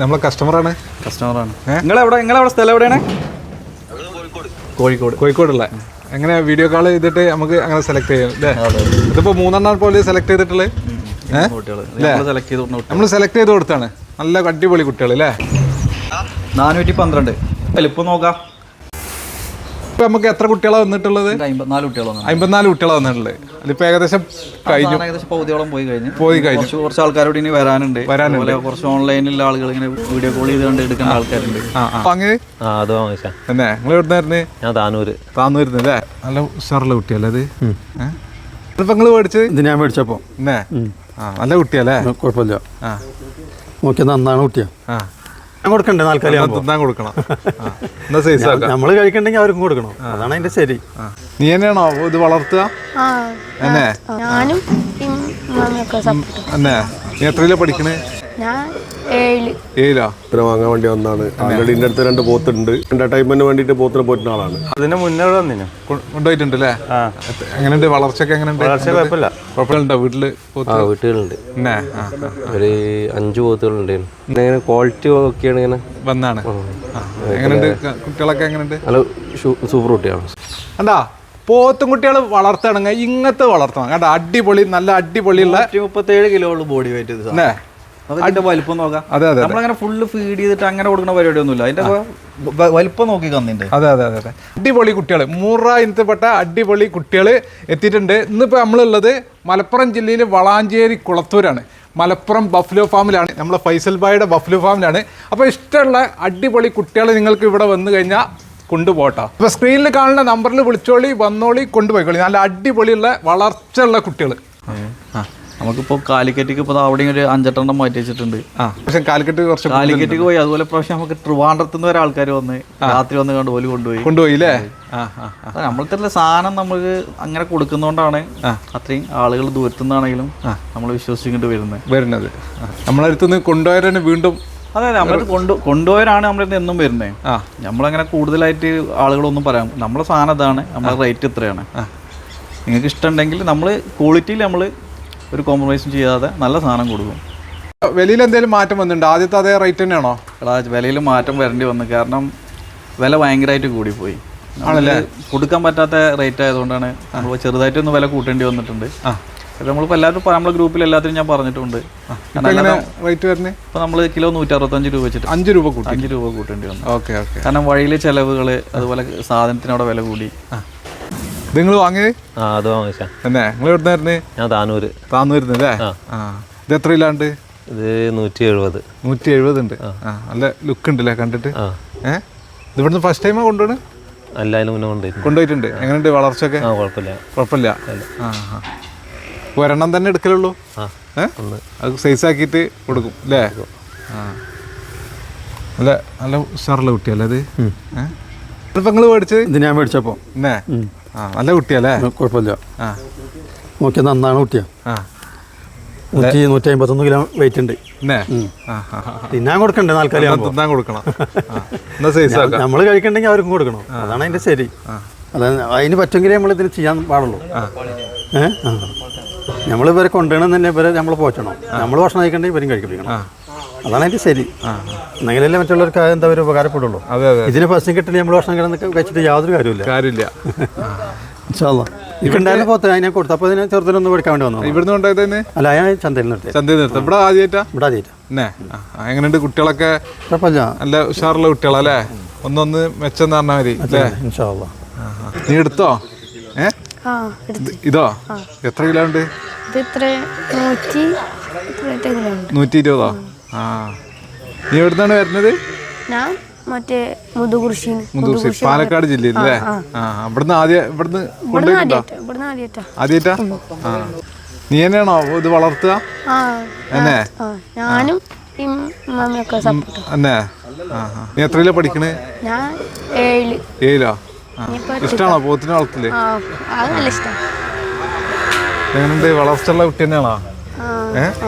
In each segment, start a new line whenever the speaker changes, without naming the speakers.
നമ്മളെ കസ്റ്റമറാണ്
കസ്റ്റമറാണ്? നിങ്ങൾ എവിടെ നിങ്ങൾ എവിടെ സ്ഥലം എവിടെയാണ്? കോഴിക്കോട്.
കോഴിക്കോടുള്ള. എങ്ങനെ വീഡിയോ കോൾ ചെയ്തിട്ട് നമുക്ക് അങ്ങനെ സെലക്ട് ചെയ്യാം അല്ലേ ഇതിപ്പോ മൂന്നെണ്ണം പോലെ സെലക്ട് ചെയ്തിട്ടുള്ളത്. ഏഹ്
നമ്മൾ സെലക്ട് ചെയ്ത് കൊടുക്കുന്ന
നമ്മൾ സെലക്ട് ചെയ്ത് കൊടുത്താണ് നല്ല അടിപൊളി കുട്ടികൾ അല്ലേ
നാനൂറ്റി പന്ത്രണ്ട്. വലിപ്പം നോക്കാം.
ഇപ്പൊ നമുക്ക് എത്ര കുട്ടികളാണ് വന്നിട്ടുള്ളത്?
അമ്പത്തിനാല് കുട്ടികളാണ്
അമ്പത്തിനാല് കുട്ടികളാണ് വന്നിട്ടുള്ളത്. അതിപ്പോ ഏകദേശം കഴിഞ്ഞു.
ഏകദേശം പകുതിയോളം പോയി കഴിഞ്ഞു.
പോയി കഴിഞ്ഞു.
കുറച്ച് കുറച്ച് ആൾക്കാരോട് ഇനി വരാനുണ്ട്.
വരാനുണ്ട്.
കുറച്ച് ഓൺലൈനിലുള്ള ആളുകൾ ഇങ്ങനെ വീഡിയോ കോൾ ചെയ്ത് കണ്ട് എടുക്കുന്ന ആൾക്കാരുണ്ട്.
അങ്ങനെ തന്നെ നിങ്ങൾ എവിടുന്നായിരുന്നു
ഞാൻ താനൂര്.
താന്നിരുന്നു അല്ലേ നല്ല ഉഷാറുള്ള കുട്ടിയല്ലേ അത് ഇതിപ്പോ നിങ്ങൾ മേടിച്ചത്?
ഇത് ഞാൻ മേടിച്ചപ്പോ.
എന്നേ? നല്ല കുട്ടിയല്ലേ?
കുഴപ്പമില്ല.
ആ.
നോക്കി നന്നാണ് കുട്ടിയാ. കൊടുക്കണ്ടേ നാൽക്കാലി
എന്നാ തിന്നാൻ കൊടുക്കണം. ആ. എന്നാ സൈസ്
നമ്മൾ കഴിക്കണ്ടെങ്കിൽ അവർക്കും കൊടുക്കണം. അതാണ് അതിന്റെ ശരി.
നീ തന്നെയാണോ ഇത് വളർത്തുക? എന്നെ?
ഞാനും
നീ എത്രയിലാ പഠിക്കണേ?
ഞാൻ ഏഴിൽ.
ഏഴിലാ?
ഇത്ര വാങ്ങാൻ വേണ്ടി വന്നാണ്. ആൾറെഡി എന്റെ അടുത്ത് രണ്ട് പോത്തുണ്ട്. എന്റർടൈൻമെന്റിന് വേണ്ടിയിട്ട് പോത്തിന് പോറ്റുന്ന ആളാണ്.
അതിന് മുന്നേ ഇവിടെ വന്നിനു.
കൊണ്ടുപോയിട്ടുണ്ട് അല്ലേ? എങ്ങനെയുണ്ട്? വളർച്ചയൊക്കെ എങ്ങനെയുണ്ട്?
വളർച്ച കുഴപ്പമില്ല.
കുഴപ്പമില്ലുണ്ടോ വീട്ടിൽ പോത്ത്?
ആ വീട്ടുകളുണ്ട്. ഒരു അഞ്ച് പോത്തുകളുണ്ട്. ഇങ്ങനെ ക്വാളിറ്റി ഒക്കെയാണ് ഇങ്ങനെ.
വന്നാണ്. എങ്ങനെയുണ്ട്? കുട്ടികളൊക്കെ എങ്ങനെയുണ്ട്?
നല്ല സൂപ്പർ കുട്ടിയാണ്
എന്താ പോത്തും കുട്ടികൾ വളർത്തണെങ്കിൽ ഇങ്ങനത്തെ വളർത്തണം. കേട്ടോ അടിപൊളി നല്ല അടിപൊളിയുള്ള
മുപ്പത്തേഴ് കിലോ ഉള്ളു ബോഡി വെയിറ്റ് അതിന്റെ വലിപ്പം നോക്കാം.
അതെ അതെ
നമ്മളങ്ങനെ ഫുള്ള് ഫീഡ് ചെയ്തിട്ട് അങ്ങനെ കൊടുക്കുന്ന പരിപാടിയൊന്നുമില്ല. അതിന്റെ വലിപ്പം നോക്കി കന്നിന്റെ
അതെ അതെ അതെ അതെ. അടിപൊളി കുട്ടികൾ മൂറ ഇനത്തിൽപ്പെട്ട അടിപൊളി കുട്ടികൾ എത്തിയിട്ടുണ്ട്. ഇന്നിപ്പോൾ നമ്മളുള്ളത് മലപ്പുറം ജില്ലയിലെ വളാഞ്ചേരി കുളത്തൂരാണ്. മലപ്പുറം ബഫ്ലോ ഫാമിലാണ്. നമ്മളെ ഫൈസൽ ബായുടെ ബഫ്ലോ ഫാമിലാണ്. അപ്പോൾ ഇഷ്ടമുള്ള അടിപൊളി കുട്ടികൾ നിങ്ങൾക്ക് ഇവിടെ വന്നു കഴിഞ്ഞാൽ കൊണ്ടുപോകട്ടോ. അപ്പോൾ സ്ക്രീനിൽ കാണുന്ന നമ്പറിൽ വിളിച്ചോളി വന്നോളി കൊണ്ടുപോയിക്കോളി. നല്ല അടിപൊളിയുള്ള വളർച്ചയുള്ള കുട്ടികൾ ആ.
നമുക്കിപ്പോ കാലിക്കറ്റിക്ക് ഇപ്പൊ അവിടെ ഒരു അഞ്ചെട്ടെണ്ണം മാറ്റി വെച്ചിട്ടുണ്ട്.
പക്ഷേ കാലിക്കറ്റ് കുറച്ച്
കാലിക്കറ്റിക്ക് പോയി. അതുപോലെ പ്രാവശ്യം നമുക്ക് ട്രിവാൻഡ്രത്ത് നിന്ന് വരെ ആൾക്കാർ വന്ന് രാത്രി വന്ന് കണ്ട് പോലും കൊണ്ടുപോയി.
കൊണ്ടുപോയി അല്ലേ.
നമ്മളത്തെ സാധനം നമുക്ക് അങ്ങനെ കൊടുക്കുന്നോണ്ടാണ് അത്രയും ആളുകൾ ദൂരത്തു നിന്നാണെങ്കിലും നമ്മൾ വിശ്വസിക്കേണ്ടി വരുന്നത്.
വരുന്നത്. നമ്മളടുത്ത് നമ്മളെ അടുത്തുനിന്ന് വീണ്ടും
അതെ അതെ. നമ്മളത് കൊണ്ടു കൊണ്ടുപോയവരാണ് നമ്മളിന്ന് എന്നും വരുന്നത്. നമ്മളങ്ങനെ കൂടുതലായിട്ട് ആളുകളൊന്നും പറയാം നമ്മളെ സാധനം ഇതാണ്. നമ്മളെ റേറ്റ് ഇത്രയാണ്. നിങ്ങൾക്ക് ഇഷ്ടമുണ്ടെങ്കിൽ നമ്മൾ ക്വാളിറ്റിയിൽ നമ്മൾ ഒരു കോംപ്രമൈസും ചെയ്യാതെ നല്ല സാധനം കൊടുക്കും.
വിലയിൽ എന്തെങ്കിലും മാറ്റം വന്നിട്ടുണ്ട്? ആദ്യത്തെ അതേ റേറ്റ് തന്നെയാണോ?
എടാ വിലയിൽ മാറ്റം വരേണ്ടി വന്നു. കാരണം വില ഭയങ്കരമായിട്ട് കൂടിപ്പോയി. ആണല്ലേ? കൊടുക്കാൻ പറ്റാത്ത റേറ്റ് ആയതുകൊണ്ടാണ് നമ്മൾ ചെറുതായിട്ടൊന്ന് വില കൂട്ടേണ്ടി വന്നിട്ടുണ്ട്. നമ്മളിപ്പോൾ എല്ലാവരും നമ്മുടെ ഗ്രൂപ്പിൽ എല്ലാത്തിനും ഞാൻ പറഞ്ഞിട്ടുണ്ട്.
റേറ്റ് വരുന്നത്
ഇപ്പോൾ നമ്മൾ കിലോ നൂറ്ററുപത്തഞ്ച് രൂപ വെച്ചിട്ട്
അഞ്ച് രൂപ കൂട്ടി.
അഞ്ച് രൂപ കൂട്ടേണ്ടി വന്നു.
Okay okay.
കാരണം വഴിയിലെ ചിലവുകൾ അതുപോലെ സാധനത്തിനവിടെ വില കൂടി.
നിങ്ങൾ വാങ്ങിയത്?
ആ അത് വാങ്ങിച്ചാ
തന്നെ നിങ്ങൾ എവിടുന്നായിരുന്നു
ഞാൻ താനൂര്.
താനൂര് അല്ലേ? ആ. ഇത് എത്ര ഇല്ലാണ്ട്
ഇത് നൂറ്റി എഴുപത്
നൂറ്റി എഴുപത് ഉണ്ട് ആ നല്ല ലുക്ക് ഉണ്ടല്ലേ കണ്ടിട്ട്?
ആ.
ഏ? ഇത് ഇവിടുന്ന് ഫസ്റ്റ് ടൈമാണ് കൊണ്ടുപോണ്
അല്ല അതിന് മുന്നേ കൊണ്ടുപോയി
കൊണ്ടുപോയിട്ടുണ്ട്. എങ്ങനെയുണ്ട് വളർച്ചയൊക്കെ?
ആ കുഴപ്പമില്ല.
കുഴപ്പമില്ല. ആ ആ. ഒരെണ്ണം തന്നെ എടുക്കലുള്ളൂ?
ആ
ഏ? അത് സൈസ് ആക്കിയിട്ട് കൊടുക്കും അല്ലേ? ആ. നല്ല നല്ല ഉഷാറുള്ള കുട്ടിയല്ലേ അത് ഏ? ഇതിപ്പോ നിങ്ങൾ മേടിച്ചത്?
ഇത് ഞാൻ മേടിച്ചപ്പോൾ
എന്നേ? ആ നല്ല കുട്ടിയല്ലേ?
കുഴപ്പമില്ല.
ആ.
നോക്കി നന്നാണ് കുട്ടിയാ.
ആ.
നൂറ്റി നൂറ്റി അമ്പത്തൊന്ന് കിലോ വെയിറ്റ് ഉണ്ട്. തിന്നാൻ കൊടുക്കണ്ടേ നാൽക്കാലി
തിന്നാൻ കൊടുക്കണം.
നമ്മൾ കഴിക്കണ്ടെങ്കിൽ അവർക്കും കൊടുക്കണം. അതാണ് അതിന്റെ ശരി. അതാണ് അതിന് പറ്റുമെങ്കിലേ നമ്മൾ ഇതിന് ചെയ്യാൻ പാടുള്ളൂ. ഏഹ് നമ്മൾ ഇവരെ കൊണ്ടുവരണം തന്നെ ഇവരെ നമ്മൾ പോറ്റണം. നമ്മൾ ഭക്ഷണം കഴിക്കണ്ടെങ്കിൽ ഇവരും കഴിക്കണം അതാണ് അതിന്റെ ശരി. എന്നെങ്കിലല്ലേ മറ്റുള്ളവർക്ക് എന്താ ഒരു ഉപകാരപ്പെടുള്ളൂ.
അതെ അതെ
ഇതിന് ഫസ്റ്റ് കിട്ടണേ നമ്മൾ ഭക്ഷണം കിടന്നൊക്കെ കഴിച്ചിട്ട് യാതൊരു കാര്യമില്ല.
കാര്യമില്ല
ഇതുണ്ടായിരുന്ന പോത്ത് അതിനെ കൊടുത്തു അപ്പോൾ ഇതിനെ ചെറുതിനൊന്ന് പഠിക്കാൻ വേണ്ടി വന്നു
ഇവിടുന്ന് കൊണ്ടുപോയതന്നെ
അല്ല ഞാൻ ചന്തയിൽ നിർത്തി
ചന്തയിൽ നിർത്താം ഇവിടെ ആദ്യമായിട്ടാ
ഇവിടെ ആദ്യമായിട്ട്
എന്നേ ആ, ആ, എങ്ങനെയുണ്ട് കുട്ടികളൊക്കെ?
കുഴപ്പമില്ല.
നല്ല ഉഷാറുള്ള കുട്ടികളല്ലേ? ഒന്നൊന്ന് മെച്ചം പറഞ്ഞാൽ മതി അല്ലേ. നീ എടുത്തോ? ഏ? ഇത്? ഇതോ എത്ര കിലോ ഉണ്ട്?
നൂറ്റി
ഇരുപതോ? ആ. നീ എവിടുന്നാണ് വരുന്നത്?
ഞാൻ മറ്റേ മുതുകുറിശിന്ന്
മുന്തൂർശി പാലക്കാട് ജില്ലയിൽ അല്ലേ? ആ ഇവിടുന്ന് ആദ്യം ഇവിടുന്ന് കൊണ്ടുപോയിട്ടുണ്ടോ?
ആദ്യമായിട്ടാ
ആ. നീ തന്നെയാണോ ഇത് വളർത്തുക? എന്നെ?
ഞാനും
ആ. നീ എത്രയിലാ പഠിക്കണേ?
ഏഴിൽ.
ഇഷ്ടമാണോ പോത്തിനെ വളർത്തില്ലേ എങ്ങനെയുണ്ട്? വളർച്ചയുള്ള കുട്ടി തന്നെയാണോ?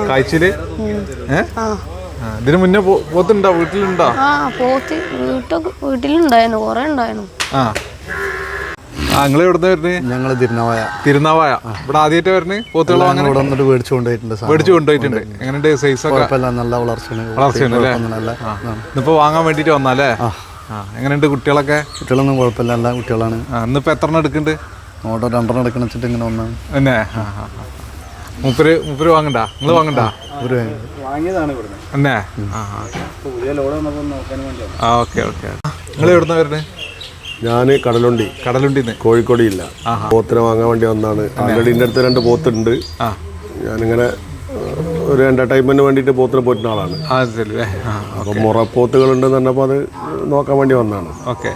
കാഴ്ചയിൽ? ഇതിനു മുന്നേ പോത്തുണ്ടോ? വീട്ടിലുണ്ടോ?
ആ പോത്ത്. വീട്ടൊക്കെ വീട്ടിലുണ്ടായിരുന്നു കൊറേ ഉണ്ടായിരുന്നു.
ആ. ഞങ്ങൾ എവിടുന്ന് വരുന്നത്
ഞങ്ങൾ തിരുനാവായ.
തിരുനാവായ. ഇവിടെ ആദ്യമായിട്ട് വരുന്നത് പോത്തുകൾ അങ്ങനെ?
ഇവിടെ വന്നിട്ട് മേടിച്ചു കൊണ്ടുപോയിട്ടുണ്ട്.
മേടിച്ചു കൊണ്ടുപോയിട്ടുണ്ട്. എങ്ങനെയുണ്ട് സൈസ് ഒക്കെ?
നല്ല വളർച്ചയാണ്.
വളർച്ചയാണ് അല്ലേ. ഇന്നിപ്പോ വാങ്ങാൻ വേണ്ടിട്ട് വന്നാലേ? ആ. എങ്ങനെയുണ്ട് കുട്ടികളൊക്കെ?
കുട്ടികളൊന്നും കുഴപ്പമില്ല എല്ലാ കുട്ടികളാണ്.
ഇന്നിപ്പോ എത്ര എടുക്കുന്നുണ്ട്?
ഓട്ടോ രണ്ടെണ്ണം എടുക്കണം വെച്ചിട്ട് ഇങ്ങനെ
വന്നാണ്. മൂപ്പര് മൂപ്പര് വാങ്ങണ്ട? നിങ്ങൾ വാങ്ങണ്ട?
ഒരു
തന്നെ ആ ഓക്കെ ഓക്കെ. നിങ്ങൾ എവിടുന്ന വരുന്നത്
ഞാൻ കടലുണ്ടി.
കടലുണ്ടിന്ന്?
കോഴിക്കോട് ഇല്ല പോത്തിനെ വാങ്ങാൻ വേണ്ടി വന്നാണ്. ആൾറെഡി എന്റെ അടുത്ത് രണ്ട് പോത്തുണ്ട്.
ആ.
ഞാനിങ്ങനെ ഒരു എന്റർടൈൻമെന്റിന് വേണ്ടിട്ട് പോത്തിനെ പോറ്റുന്ന ആളാണ്. അപ്പൊ മുറപ്പോത്തുകൾ മുറപ്പോത്തുകളുണ്ടെന്ന് പറഞ്ഞപ്പോൾ അത് നോക്കാൻ വേണ്ടി വന്നാണ്.
ഓക്കെ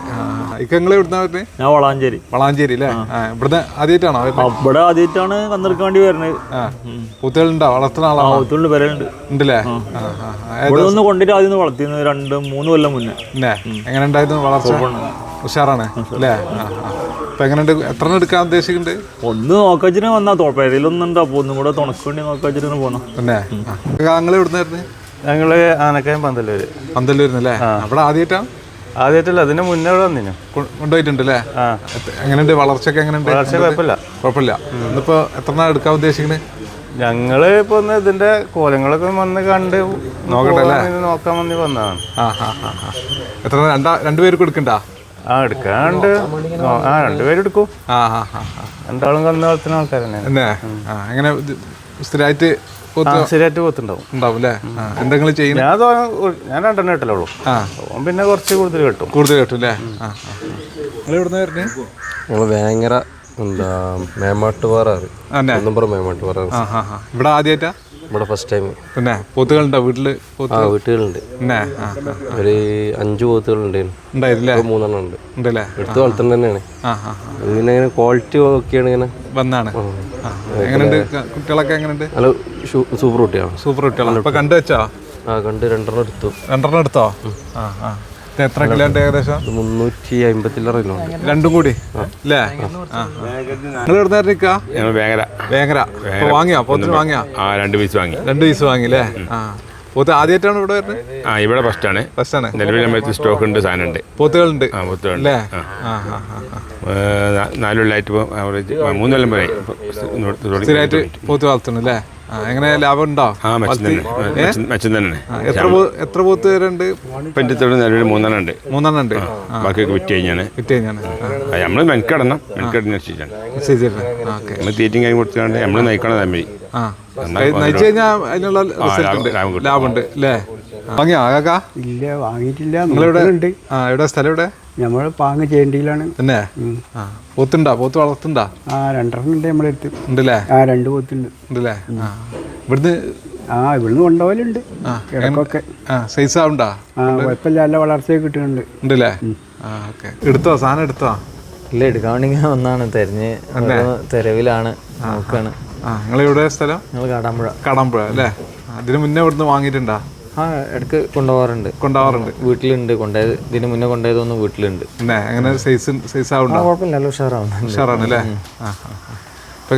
എവിടുന്ന വരുന്നത്
ഞാൻ വളാഞ്ചേരി.
വളാഞ്ചേരി അല്ലേ ആ. ഇവിടുന്ന് ആദ്യമായിട്ടാണോ വരുന്നത്
ഇവിടെ ആദ്യമായിട്ടാണ് കന്നെടുക്കാൻ വേണ്ടി വരുന്നത്
പൂത്തുകളുണ്ടോ വളർത്തുന്ന ആളാണോ?
ഒത്തുള്ളി വരലുണ്ട്
ഉണ്ടല്ലേ?
ഇവിടെ ഒന്ന് കൊണ്ടിട്ട് ആദ്യം ഒന്ന് വളർത്തിയിരുന്നു രണ്ട് മൂന്ന് കൊല്ലം മുന്നേ.
എങ്ങനെ ഉണ്ടായിരുന്നു വളർച്ച? ഉഷാറാണ് അല്ലേ എങ്ങനെയുണ്ട്? എത്ര എണ്ണം എടുക്കാൻ ഉദ്ദേശിക്കുന്നുണ്ട്?
ഒന്ന് നോക്കാച്ചിട്ട് വന്നാ തോപ്പേരയിലൊന്നുണ്ട് ഒന്നും കൂടെ നോക്കാച്ചിട്ട് പോണം.
ഞങ്ങൾ ആനക്കയം പന്തല്ലൂര്
പന്തല്ലൂരിന്നല്ലേ അവിടെ ആദ്യമായിട്ടാണ്
ആദ്യമായിട്ടല്ല? അതിന് മുന്നേ ഇവിടെ വന്നിനു.
കൊണ്ടുപോയിട്ടുണ്ട് അല്ലേ എങ്ങനെയുണ്ട്? വളർച്ചയൊക്കെ എങ്ങനെയുണ്ട്?
വളർച്ച കുഴപ്പമില്ല.
കുഴപ്പമില്ല. ഇന്നിപ്പോ എത്ര നാൾ എടുക്കാൻ ഉദ്ദേശിക്കുന്നത്
ഞങ്ങൾ ഇപ്പൊ ഒന്ന് ഇതിന്റെ കോലങ്ങളൊക്കെ വന്ന് കണ്ട്
നോക്കട്ടെ
നോക്കാൻ വന്നി വന്നതാണ്.
എത്ര? രണ്ടാ രണ്ടുപേർക്ക് എടുക്കണ്ട?
ആ എടുക്കാണ്ട്. ആ രണ്ടുപേരും എടുക്കും. രണ്ടാളും കന്ന് വളർത്തുന്ന ആൾക്കാർ
തന്നെ എങ്ങനെ ഇത് സ്ഥിരമായിട്ട് ഉണ്ടാവും അല്ലേ എന്തെങ്കിലും ചെയ്യുന്നത്
ഞാൻ ഞാൻ രണ്ടെണ്ണം ഇട്ടല്ലുള്ളൂ പിന്നെ കുറച്ച് കൂടുതൽ കിട്ടും
കൂടുതൽ കിട്ടും അല്ലേ ആ നിങ്ങൾ എവിടുന്ന് വരുന്നത്
ഞങ്ങൾ ഭയങ്കര എന്താ മേമാട്ടുപാറ മേമാട്ടുപാറ
ഇവിടെ ആദ്യമായിട്ടാ
ഇവിടെ ഫസ്റ്റ് ടൈം
പിന്നെ പോത്തുകളുണ്ടോ വീട്ടിൽ?
ആ വീട്ടുകളുണ്ട്.
പിന്നെ.
ഒരു അഞ്ച് പോത്തുകളുണ്ട് മൂന്നെണ്ണം ഉണ്ട്. എടുത്ത് വളർത്തുന്നത് തന്നെയാണ്. ഇതിങ്ങനെ ഇങ്ങനെ ക്വാളിറ്റി ഒക്കെയാണ് ഇങ്ങനെ.
വന്നാണ്. ആ. എങ്ങനെയുണ്ട്? ക- കുട്ടികളൊക്കെ എങ്ങനെയുണ്ട്?
നല്ല സൂപ്പർ കുട്ടിയാണ്
സൂപ്പർ കുട്ടികളാണ്. ഇപ്പൊ കണ്ടു വെച്ചോ
ആ കണ്ട് രണ്ടെണ്ണം എടുത്തു.
രണ്ടെണ്ണം എടുത്തോ? ആ ആ. ഇത് എത്ര കിലോ ഏകദേശം?
മുന്നൂറ്റി അമ്പത്തിലറ കിലോ
രണ്ടും കൂടി? അല്ലേ നിങ്ങൾ എവിടുന്ന നിൽക്കാ
ഭയങ്കര
വേങ്ങര. വാങ്ങിയാ? പോത്തിന് വാങ്ങിയാ?
ആ രണ്ട് പീസ് വാങ്ങി.
രണ്ട് പീസ് വാങ്ങി അല്ലേ ആ. പോത്ത് ആദ്യമായിട്ടാണ് ഇവിടെ വരുന്നത്?
ആ ഇവിടെ ഫസ്റ്റാണ്.
ബസ്സാണ്
നിലവിൽ നമ്മൾ സ്റ്റോക്ക് ഉണ്ട് സാധനം ഉണ്ട്
പോത്തുകളുണ്ട്.
ആ പോത്തുകളുണ്ട്.
അല്ലേ?
ആ.
ആ ആ ആ ആ.
നാല് കൊല്ലമായിട്ട് ഇപ്പോൾ ആവറേജ് മൂന്ന് കൊല്ലം വരെ.
സ്ഥിരമായിട്ട് പോത്ത് വളർത്തുന്നു അല്ലേ? എങ്ങനെ ലാഭം ഉണ്ടോ?
ആ മെച്ചം തന്നെ. മെച്ചം- തന്നെ.
എത്ര എത്ര പോത്ത്
ഇപ്പം എന്റെ നിലവിൽ മൂന്നെണ്ണം ഉണ്ട്.
മൂന്നെണ്ണം ഉണ്ട്.
ബാക്കിയൊക്കെ വിറ്റ് കഴിഞ്ഞാണ്.
വിറ്റ് കഴിഞ്ഞാണ്.
നമ്മൾ മെനക്കെടണം. മെനക്കെടുന്ന ശരിയാണ് നമ്മൾ തീറ്റയും കാര്യം കൊടുത്തുകൊണ്ട് നമ്മൾ നയിക്കണം തമ്മിൽ
ആ. നയിച്ചു കഴിഞ്ഞാൽ അതിനുള്ള ഉണ്ട്. ലാഭമുണ്ട് അല്ലേ? വാങ്ങിയോ കാക്കാ?
ഇല്ല വാങ്ങിയിട്ടില്ല.
നിങ്ങളിവിടെ?
നോക്കുന്നുണ്ട്
ആ എവിടെ? സ്ഥലം എവിടെ?
നമ്മൾ പാങ്ങ് ചെയ്യേണ്ടിയിലാണ്
തന്നെ? ആ പോത്തുണ്ടോ? പോത്ത് വളർത്തുണ്ടാ
ആ രണ്ടെണ്ണം ഉണ്ട് നമ്മുടെ അടുത്ത്.
ഉണ്ടല്ലേ?
ആ രണ്ട് പോത്തുണ്ട്.
ഉണ്ടല്ലേ? ഇവിടുന്ന്
ആ ഇവിടുന്ന് കൊണ്ടുപോകലുണ്ട്. ഇടക്കൊക്കെ
ആ സൈസ് ആവുണ്ടോ
ആ കുഴപ്പമില്ല. നല്ല വളർച്ചയൊക്കെ കിട്ടുന്നുണ്ട്.
ഉണ്ടല്ലേ? എടുത്തോ? സാധനം എടുത്തോ?
ഇല്ല എടുക്കാൻ വേണ്ടി ഇങ്ങനെ വന്നാണ് തെരഞ്ഞ് തെരവിലാണ്. നോക്കാണ്.
ആ നിങ്ങൾ എവിടെ സ്ഥലം?
ഞങ്ങൾ കാടാമ്പുഴ.
കടമ്പുഴ അല്ലേ? അതിന് മുന്നേ ഇവിടുന്ന് വാങ്ങിയിട്ടുണ്ടോ?
ആ ഇടയ്ക്ക് കൊണ്ടുപോകാറുണ്ട്.
കൊണ്ടുപോകാറുണ്ട്.
വീട്ടിലുണ്ട്. കൊണ്ടുപോയത് ഇതിന് മുന്നേ കൊണ്ടുപോയതൊന്നും വീട്ടിലുണ്ട്.
അങ്ങനെ സൈസ് സൈസ്
ആ കുഴപ്പമില്ലല്ലോ ഉഷാറാവുന്നുണ്ട്.
ഉഷാറാണ് അല്ലേ ആ ഇപ്പൊ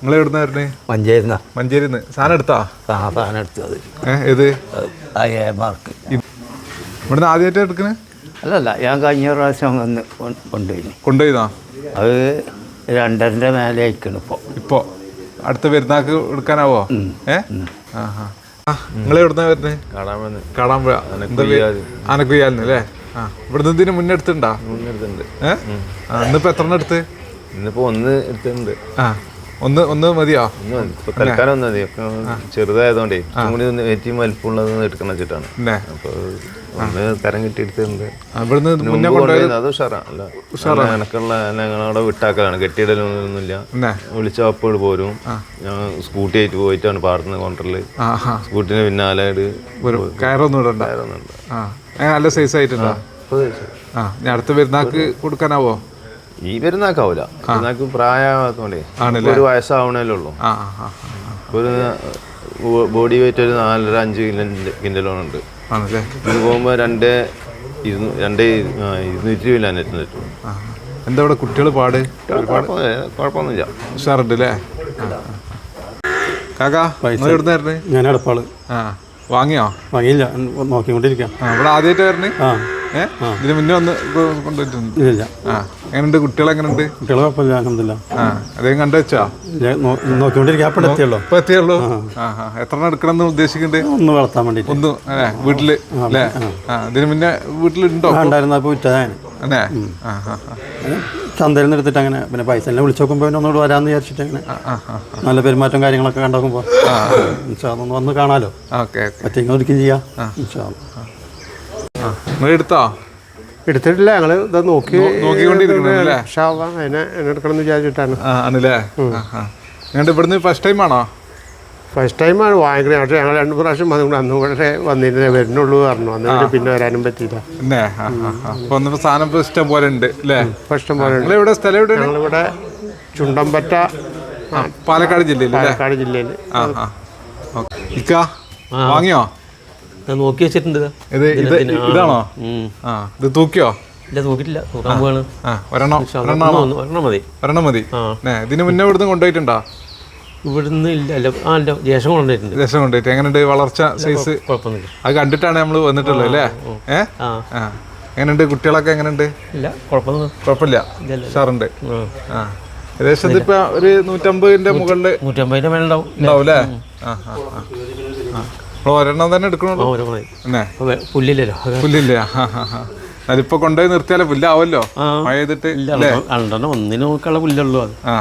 നിങ്ങൾ എവിടുന്ന വരുന്നേ
മഞ്ചേരുന്ന.
മഞ്ചേരിന്ന്. സാധനം എടുത്താ?
സാധനം എടുത്തത്
ഏത്?
മാർക്ക്.
ഇവിടുന്ന് ആദ്യമായിട്ട് എടുക്കണേ?
അല്ലല്ല ഞാൻ കഴിഞ്ഞ പ്രാവശ്യം വന്ന് കൊണ്ടുപോയി
കൊണ്ടുപോയിന്നാ
അത് രണ്ടരന്റെ മേലെ അയക്കണം ഇപ്പോൾ
ഇപ്പോൾ അടുത്ത പെരുന്നാക്ക് എടുക്കാനാവോ? ഏ? ആ ആ നിങ്ങൾ എവിടുന്ന വരുന്നേ? കാടാമ്പുഴ ആനക്കുയ്യാലിന് അല്ലേ? ആ ഇവിടുന്ന് ഇതിന് മുന്നേ എടുത്തിട്ടുണ്ടോ ഏ? ആ ഇന്നിപ്പോ എത്ര എണ്ണം എടുത്ത്?
ഇന്നിപ്പോ ഒന്ന് എടുത്തിട്ടുണ്ട്.
ആ. ഒന്ന് ഒന്ന് മതിയോ?
തൽക്കാലം ഒന്ന് മതി ചെറുതായതുകൊണ്ടേ കൂടി ഒന്ന് ഏറ്റവും വലിപ്പമുള്ളത് എടുക്കണം വെച്ചിട്ടാണ്. അപ്പൊ ഒന്ന് തരം കിട്ടി എടുത്തിട്ടുണ്ട്
ആ, മുന്നേ
മുമ്പ്
കൊണ്ടുപോയത്
കൊണ്ടുപോയത് അത് ഉഷാറാണ് അല്ല എനക്കുള്ള ഞങ്ങളവിടെ വിട്ടാക്കലാണ്. കെട്ടിയിടലൊന്നുമില്ല വിളിച്ച അപ്പോൾ പോരും. ഞാൻ സ്കൂട്ടി ആയിട്ട് പോയിട്ടാണ് പാടുന്നത്
ആ
സ്കൂട്ടിന് പിന്നാലെ
കയറൊന്നും ഇടണ്ട. നല്ല സൈസ് ആയിട്ടുണ്ടോ? ആ ഞാൻ അടുത്ത പെരുന്നാക്ക് കൊടുക്കാനാവോ?
ഈ പെരുന്നാക്കാവൂല. പെരുന്നാക്ക് പ്രായമാകത്തോണ്ടേ
ആണല്ലേ?
ഒരു വയസ്സാവണല്ലേ ഉള്ളൂ. ഒരു ബോഡി വെയിറ്റ് ഒരു നാലര അഞ്ച് കിലോ കിൻഡലോണുണ്ട്
ആണല്ലേ?
ഇത് പോകുമ്പോൾ രണ്ട് രണ്ട് ഇരുന്നൂറ്റി രൂപ നെറ്റ് നെറ്റ്
എന്താ ഇവിടെ കുട്ടികൾ പാട്?
കുഴപ്പമൊന്നുമില്ല
ഉഷാറുണ്ട് അല്ലേ. കാക്കാ എവിടുന്നായിരുന്നു
ഞാൻ അടപ്പാൾ
ആ വാങ്ങിയോ?
വാങ്ങിയില്ല നോക്കിക്കൊണ്ടിരിക്കാം.
ഇവിടെ ആദ്യമായിട്ട് വരണേ
ആ.
ഏഹ് ഇതിന് മുന്നേ ഒന്ന് കൊ- കൊണ്ടുപോയിട്ടുണ്ട്.
ഇല്ല
ആ. എങ്ങനെയുണ്ട്? കുട്ടികൾ എങ്ങനെയുണ്ട്
കുട്ടികളെ കുഴപ്പമില്ല അലഹമില്ല
ആ. അതേം കണ്ടു വെച്ചോ?
നോക്കിക്കൊണ്ടിരിക്കുക അപ്പോൾ എത്തിയല്ലോ
ഇപ്പൊ എത്തിയുള്ളൂ. ആ. ആ എത്ര എടുക്കണം എന്ന് ഉദ്ദേശിക്കുന്നുണ്ട്?
ഒന്ന് വളർത്താൻ വേണ്ടിയിട്ട്
ഒന്ന് അല്ലേ? വീട്ടിൽ അല്ലേ? ആ. ഇതിന് മുന്നേ വീട്ടിലുണ്ടോ?
ആ, ഉണ്ടായിരുന്നു. അപ്പോൾ വിറ്റതാണ്
അല്ലേ? ആ ആ ആ.
ചന്തയിൽ നിന്ന് എടുത്തിട്ട് അങ്ങനെ പിന്നെ പൈസ എല്ലാം വിളിച്ചു നോക്കുമ്പോൾ പിന്നെ ഒന്നുകൂടെ വരാമെന്ന് വിചാരിച്ചിട്ട് അങ്ങനെ നല്ല പെരുമാറ്റം കാര്യങ്ങളൊക്കെ കണ്ടുനോക്കുമ്പോൾ ഒന്ന് വന്ന് കാണാലോ.
Okay okay.
പറ്റിയെങ്കിൽ ഒരിക്കലും ചെയ്യാം. ഇൻഷാ അല്ലാ.
നിങ്ങൾ എടുത്താ
എടുത്തിട്ടില്ല. ഞങ്ങൾ ഇത് നോക്കി അതിനെ എടുക്കണം എന്ന് വിചാരിച്ചിട്ടാണ്
ആണല്ലേ? നിങ്ങളുടെ ഇവിടുന്ന് ഫസ്റ്റ് ടൈം ആണോ?
ഫസ്റ്റ് ടൈമാണ് വാങ്ങിക്കുന്നത് പക്ഷേ ഞങ്ങൾ രണ്ട് പ്രാവശ്യം വന്നു അന്ന് കൂടെ വന്നിരുന്നേ വരുന്നുള്ളൂ പറഞ്ഞു. അന്നിട്ട് പിന്നെ വരാനും പറ്റിയില്ല.
സാധനം ഇഷ്ടം പോലെ ഉണ്ട് അല്ലേ?
ഇഷ്ടം പോലെ
ഉണ്ട്. സ്ഥലം എവിടെ
ഞങ്ങളിവിടെ ചുണ്ടമ്പറ്റ
പാലക്കാട് ജില്ലയിൽ
പാലക്കാട് ജില്ലയിൽ
ആ വാങ്ങിയോ
നോക്കി വെച്ചിട്ടുണ്ട്
ഇത്. ഇത് ഇതാണോ? ആ ഇത് തൂക്കിയോ?
ഇല്ല തൂക്കാൻ പോവാണ്.
ആ ഒരെണ്ണം ഒരെണ്ണമാണോ
ഒരെണ്ണം മതി.
ഒരെണ്ണം മതി. ഇതിന് മുന്നേ ഇവിടുന്ന് കൊണ്ടുപോയിട്ടുണ്ടോ?
ഇവിടുന്ന് ഇല്ല അല്ല ആ അല്ല ദേശം കൊണ്ടുപോയിട്ടുണ്ട്.
രസം കൊണ്ടുപോയിട്ട്. എങ്ങനെയുണ്ട് വളർച്ച സൈസ്
കുഴപ്പമൊന്നുമില്ല
അത് കണ്ടിട്ടാണ് നമ്മൾ വന്നിട്ടുള്ളത് അല്ലേ? എങ്ങനെയുണ്ട്? കുട്ടികളൊക്കെ എങ്ങനെയുണ്ട്?
ഇല്ല കുഴപ്പമൊന്നും
കുഴപ്പമില്ല ഉഷാറുണ്ട്. ആ. ഏകദേശം ഇതിപ്പോ ഒരു നൂറ്റമ്പതിന്റെ മുകളിൽ
നൂറ്റമ്പതിന്റെ മേലെ ഉണ്ടാവും
അല്ലേ? ആ ആ ആ. ഒരെണ്ണം തന്നെ എടുക്കണുള്ളൂ.
പുല്ലില്ലല്ലോ.
പുല്ലില്ല? അതിപ്പോ കൊണ്ടുപോയി നിർത്തിയാലേ പുല്ലാവല്ലോ? മഴ ചെയ്തിട്ട്
ഇല്ല രണ്ടെണ്ണം ഒന്നിന് നോക്കാനുള്ള പുല്ലുള്ളൂ അത്.
ആ.